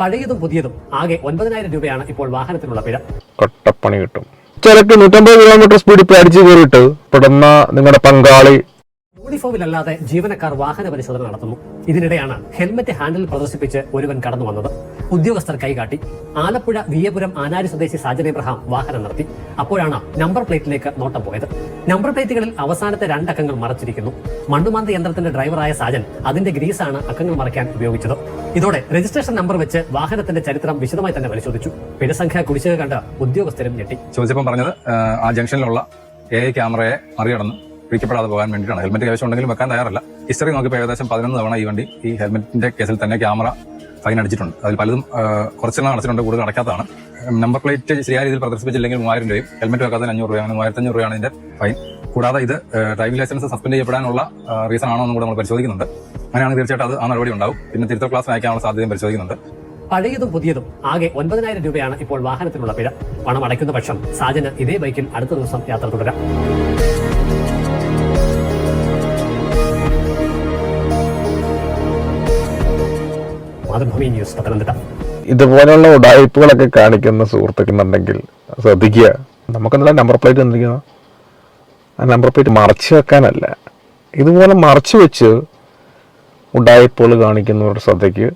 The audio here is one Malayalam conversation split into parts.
പഴയതും പുതിയതും ആകെ ഒൻപതിനായിരം രൂപയാണ് ഇപ്പോൾ വാഹനത്തിനുള്ള പിഴ. കട്ടപ്പണി കിട്ടും. ചിലക്ക് നൂറ്റമ്പത് കിലോമീറ്റർ സ്പീഡിൽ പേടിച്ച് കയറിയിട്ട് പെടുന്ന നിങ്ങളുടെ പങ്കാളി യൂണിഫോമിലല്ലാതെ ജീവനക്കാർ വാഹന പരിശോധന നടത്തുന്നു. ഇതിനിടെയാണ് ഹെൽമറ്റ് ഹാൻഡിൽ പ്രദർശിപ്പിച്ച് ഒരുവൻ കടന്നു വന്നത്. ഉദ്യോഗസ്ഥർ കൈകാട്ടി. ആലപ്പുഴ വിയപുരം ആനാരി സ്വദേശി സാജൻ എബ്രഹാം വാഹനം നിർത്തി. അപ്പോഴാണ് നമ്പർ പ്ലേറ്റിലേക്ക് നോട്ടം പോയത്. നമ്പർ പ്ലേറ്റുകളിൽ അവസാനത്തെ രണ്ടക്കങ്ങൾ മറച്ചിരിക്കുന്നു. മണ്ണുമാന്ത യന്ത്രത്തിന്റെ ഡ്രൈവറായ സാജൻ അതിന്റെ ഗ്രീസാണ് അക്കങ്ങൾ മറയ്ക്കാൻ ഉപയോഗിച്ചത്. ഇതോടെ രജിസ്ട്രേഷൻ നമ്പർ വെച്ച് വാഹനത്തിന്റെ ചരിത്രം വിശദമായി തന്നെ പരിശോധിച്ചു. പിഴസംഖ്യ കുടിശ്ശിക കണ്ട് ഉദ്യോഗസ്ഥരും ഞെട്ടി. ചോദിച്ചപ്പോൾ പറഞ്ഞത് ആ ജംഗ്ഷനിലുള്ള എ ക്യാമറയെ മറികടന്ന് പിടിക്കപ്പെടാതെ പോകാൻ വേണ്ടിയിട്ടാണ്. ഹെൽമെറ്റ് കൈവശം ഉണ്ടെങ്കിലും വെക്കാൻ തയ്യാറല്ല. ഹിസ്റ്ററി നോക്കിയപ്പോൾ ഏകദേശം പതിനൊന്ന് തവണ ഈ വണ്ടി ഈ ഹെൽമെറ്റിന്റെ കേസിൽ തന്നെ ക്യാമറ ഫൈൻ അടിച്ചിട്ടുണ്ട്. അതിൽ പലതും കുറച്ചെണ്ണം അടച്ചിട്ടുണ്ട് കൂടുതൽ അടക്കാത്തതാണ്. നമ്പർ പ്ലേറ്റ് ശരിയായ രീതിയിൽ പ്രദർശിപ്പിച്ചില്ലെങ്കിൽ മൂവായിരം രൂപയും ഹെൽമെറ്റ് വെക്കാതെ അഞ്ഞൂറ് രൂപയാണ് മൂവായിരത്തി അഞ്ഞൂറ് രൂപയാണ് ഇതിന്റെ ഫൈൻ കൂടാതെ ഇത് ഡ്രൈവിംഗ് ലൈസൻസ് സസ്പെൻഡ് ചെയ്യപ്പെടാനുള്ള റീസൺ ആണോ എന്നും കൂടെ നമ്മൾ പരിശോധിക്കുന്നുണ്ട്. അങ്ങനെയാണെങ്കിൽ തീർച്ചയായിട്ടും അത് ആ നടപടി ഉണ്ടാവും. പിന്നെ തിരുത്തൽ ക്ലാസ് അയക്കാനുള്ള സാധ്യതയും പരിശോധിക്കുന്നുണ്ട്. പഴയതും പുതിയതും ആകെ ഒൻപതിനായിരം രൂപയാണ് ഇപ്പോൾ വാഹനത്തിനുള്ള പിഴ. പണം അടയ്ക്കുന്ന പക്ഷം സാജന് ഇതേ ബൈക്കിൽ അടുത്ത ദിവസം യാത്ര തുടരാം. മാതൃഭൂമി ന്യൂസ് പത്തനംതിട്ട. ഇതുപോലെയുള്ള ഉടായ്പകളൊക്കെ കാണിക്കുന്ന സുഹൃത്തുക്കളുണ്ടെങ്കിൽ ശ്രദ്ധിക്കുക. നമുക്കെന്താ നമ്പർ പ്ലേറ്റ് തന്നിരിക്കുന്നത് ആ നമ്പർ പ്ലേറ്റ് മറച്ചു വെക്കാനല്ല. ഇതുപോലെ മറച്ചു വെച്ച് ഉടായ്പകൾ കാണിക്കുന്നവരുടെ ശ്രദ്ധയ്ക്ക്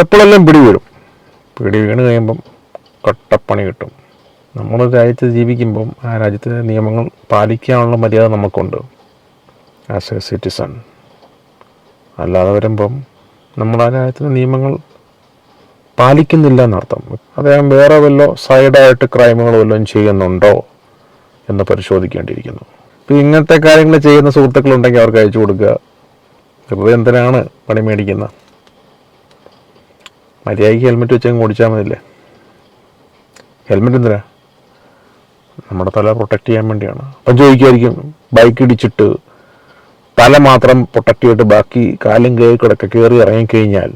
എപ്പോഴെല്ലാം പിടി വീഴും? പിടി വീണ് കഴിയുമ്പം കട്ടപ്പണി കിട്ടും. നമ്മൾ രാജ്യത്ത് ജീവിക്കുമ്പം ആ രാജ്യത്തെ നിയമങ്ങൾ പാലിക്കാനുള്ള മര്യാദ നമുക്കുണ്ട്. ആസ് എ സിറ്റിസൺ അല്ലാതെ വരുമ്പം നമ്മൾ ആ നിയമങ്ങൾ പാലിക്കുന്നില്ല എന്നർത്ഥം അദ്ദേഹം വേറെ വല്ലോ സൈഡായിട്ട് ക്രൈമുകൾ വല്ലതും ചെയ്യുന്നുണ്ടോ എന്ന് പരിശോധിക്കേണ്ടിയിരിക്കുന്നു. ഇപ്പം ഇങ്ങനത്തെ കാര്യങ്ങൾ ചെയ്യുന്ന സുഹൃത്തുക്കളുണ്ടെങ്കിൽ അവർക്ക് അയച്ചു കൊടുക്കുക. വെറുതെ എന്തിനാണ് പണി മേടിക്കുന്നത് മര്യാദയ്ക്ക് ഹെൽമെറ്റ് വെച്ചങ്ങ് ഓടിച്ചാൽ മതില്ലേ ഹെൽമെറ്റ് എന്തിനാ? നമ്മുടെ തല പ്രൊട്ടക്റ്റ് ചെയ്യാൻ വേണ്ടിയാണ്. അപ്പം ചോദിക്കുമായിരിക്കും ബൈക്ക് ഇടിച്ചിട്ട് തല മാത്രം പൊട്ടക്കിയിട്ട് ബാക്കി കാലും കൈ കിടക്ക കയറി ഇറങ്ങിക്കഴിഞ്ഞാൽ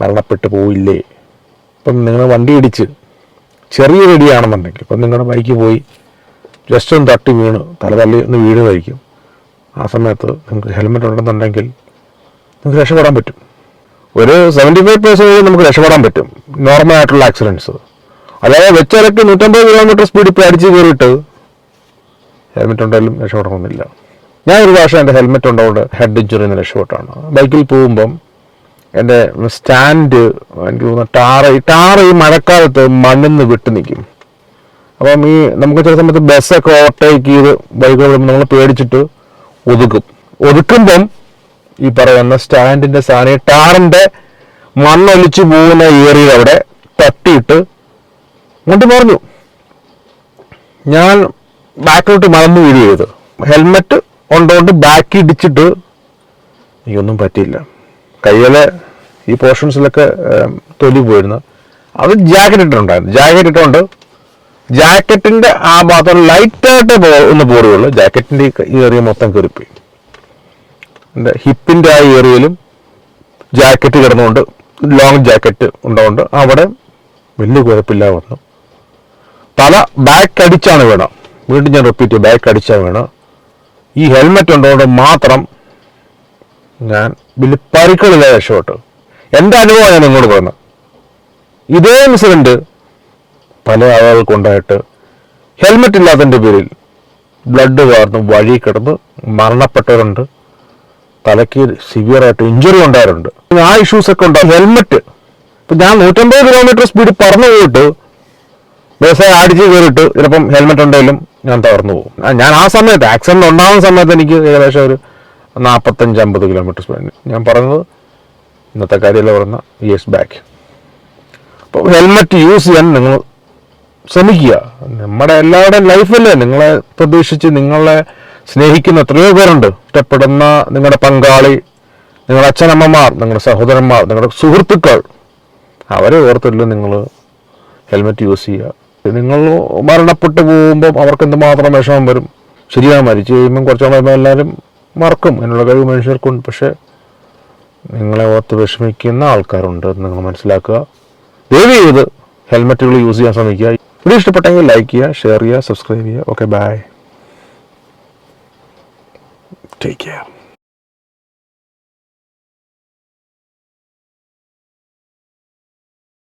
മരണപ്പെട്ടു പോയില്ലേ ഇപ്പം നിങ്ങൾ വണ്ടി ഇടിച്ച് ചെറിയ വെടിയാണെന്നുണ്ടെങ്കിൽ ഇപ്പം നിങ്ങളുടെ ബൈക്ക് പോയി ജസ്റ്റ് ഒന്ന് തട്ടി വീണ് തല തല്ലി ഒന്ന് വീഴുമായിരിക്കും ആ സമയത്ത് നിങ്ങൾക്ക് ഹെൽമെറ്റ് ഉണ്ടെന്നുണ്ടെങ്കിൽ നിങ്ങൾക്ക് രക്ഷപ്പെടാൻ പറ്റും. ഒരു സെവന്റി ഫൈവ് പെർസെന്റേജ് നമുക്ക് രക്ഷപ്പെടാൻ പറ്റും. നോർമൽ ആയിട്ടുള്ള ആക്സിഡൻസ് അല്ലാതെ വെച്ചിറക്കി നൂറ്റമ്പത് കിലോമീറ്റർ സ്പീഡിൽ ഇപ്പോൾ അടിച്ച് കയറിയിട്ട് ഹെൽമെറ്റ് ഉണ്ടെങ്കിലും രക്ഷപ്പെടണമെന്നില്ല. ഞാൻ ഒരു പ്രാവശ്യം എന്റെ ഹെൽമെറ്റ് ഉണ്ടോണ്ട് ഹെഡ് ഇഞ്ചുറിയിൽ നിന്ന് രക്ഷപ്പെട്ടാണ്. ബൈക്കിൽ പോകുമ്പം എന്റെ സ്റ്റാൻഡ് എനിക്ക് തോന്നുന്നു ടാറ് ഈ ടാറ് ഈ മഴക്കാലത്ത് മണ്ണിൽ നിന്ന് വിട്ട് നിൽക്കും അപ്പം ഈ നമുക്ക് ചില സമയത്ത് ബസ്സൊക്കെ ഓവർടേക്ക് ചെയ്ത് ബൈക്ക് വിടുമ്പോൾ നമ്മൾ പേടിച്ചിട്ട് ഒതുക്കും. ഒതുക്കുമ്പം ഈ പറയുന്ന സ്റ്റാൻഡിന്റെ സാധനം ടാറിന്റെ മണ്ണൊലിച്ച് പോകുന്ന ഏരിയ അവിടെ തട്ടിയിട്ട് ഇങ്ങോട്ട് പറഞ്ഞു ഞാൻ ബാക്കിലോട്ട് മറന്നു വീഴുകയത് ഹെൽമെറ്റ് ഉണ്ടോണ്ട് ബാക്കി ഇടിച്ചിട്ട് എനിക്കൊന്നും പറ്റിയില്ല. കയ്യിലെ ഈ പോർഷൻസിലൊക്കെ തൊലി പോയിരുന്നു. അത് ജാക്കറ്റ് ഇട്ടിട്ടുണ്ടായിരുന്നു. ജാക്കറ്റ് ഇട്ടുകൊണ്ട് ജാക്കറ്റിന്റെ ആ ഭാഗത്ത് ലൈറ്റായിട്ട് ഒന്ന് പോരുകയുള്ളൂ ജാക്കറ്റിന്റെ ഈ ഏറിയ മൊത്തം കയറിപ്പോയി. എന്റെ ഹിപ്പിന്റെ ആ ഏറിയയിലും ജാക്കറ്റ് കിടന്നുകൊണ്ട് ലോങ് ജാക്കറ്റ് ഉണ്ടോണ്ട് അവിടെ വലിയ കുഴപ്പമില്ല വന്നു. തല ബാക്ക് അടിച്ചാണ് വേണം. വീണ്ടും ഞാൻ റിപ്പീറ്റ് ബാക്ക് അടിച്ചാണ് വീണത് ഈ ഹെൽമെറ്റ് ഉണ്ടോണ്ട് മാത്രം ഞാൻ വലിയ പരിക്കളില്ല രക്ഷപ്പെട്ടു എന്റെ അനുഭവം ഞാൻ നിങ്ങളോട് പറയുന്നത്. ഇതേ ഇൻസിഡന്റ് പല ആളുകൾക്കുണ്ടായിട്ട് ഹെൽമെറ്റ് ഇല്ലാത്തതിന്റെ പേരിൽ ബ്ലഡ് വാർന്ന് വഴി കിടന്ന് മരണപ്പെട്ടവരുണ്ട്. തലയ്ക്ക് സിവിയറായിട്ട് ഇഞ്ചുറി ഉണ്ടായിട്ടുണ്ട്. ആ ഇഷ്യൂസ് ഒക്കെ ഉണ്ടാവും. ഹെൽമെറ്റ് ഇപ്പം ഞാൻ നൂറ്റമ്പത് കിലോമീറ്റർ സ്പീഡ് പറഞ്ഞു പോയിട്ട് ബസ് അടിച്ച് കയറിട്ട് ചിലപ്പം ഹെൽമെറ്റ് ഉണ്ടെങ്കിലും ഞാൻ തകർന്നു പോകും. ഞാൻ ആ സമയത്ത് ആക്സിഡന്റ് ഉണ്ടാകുന്ന സമയത്ത് എനിക്ക് ഏകദേശം ഒരു നാൽപ്പത്തഞ്ച് അമ്പത് കിലോമീറ്റർ സ്പീഡ് ഞാൻ പറഞ്ഞത് ഇന്നത്തെ കാര്യമല്ല പറഞ്ഞ ഇയേഴ്സ് ബാക്ക് അപ്പോൾ ഹെൽമെറ്റ് യൂസ് ചെയ്യാൻ നിങ്ങൾ ശ്രമിക്കുക. നമ്മുടെ എല്ലാവരുടെയും ലൈഫല്ലേ നിങ്ങളെ പ്രതീക്ഷിച്ച് നിങ്ങളെ സ്നേഹിക്കുന്ന എത്രയോ പേരുണ്ട്. ഇഷ്ടപ്പെടുന്ന നിങ്ങളുടെ പങ്കാളി നിങ്ങളുടെ അച്ഛനമ്മമാർ നിങ്ങളുടെ സഹോദരന്മാർ നിങ്ങളുടെ സുഹൃത്തുക്കൾ. അവരെ ഓർത്തില്ല നിങ്ങൾ ഹെൽമെറ്റ് യൂസ് ചെയ്യുക. നിങ്ങൾ മരണപ്പെട്ടു പോകുമ്പോൾ അവർക്ക് എന്തുമാത്രം വിഷമം വരും? ശരിയാ മരിച്ചു കഴിയുമ്പം കുറച്ച് കഴിയുമ്പോൾ എല്ലാവരും മറക്കും. അതിനുള്ള കഴിവ് മനുഷ്യർക്കുണ്ട്. പക്ഷേ നിങ്ങളെ ഓർത്ത് വിഷമിക്കുന്ന ആൾക്കാരുണ്ട് നിങ്ങൾ മനസ്സിലാക്കുക. ദയവ് ചെയ്ത് ഹെൽമെറ്റുകൾ യൂസ് ചെയ്യാൻ ശ്രമിക്കുക. വീഡിയോ ഇഷ്ടപ്പെട്ടെങ്കിൽ ലൈക്ക് ചെയ്യുക ഷെയർ ചെയ്യുക സബ്സ്ക്രൈബ് ചെയ്യുക. Okay bye. Take care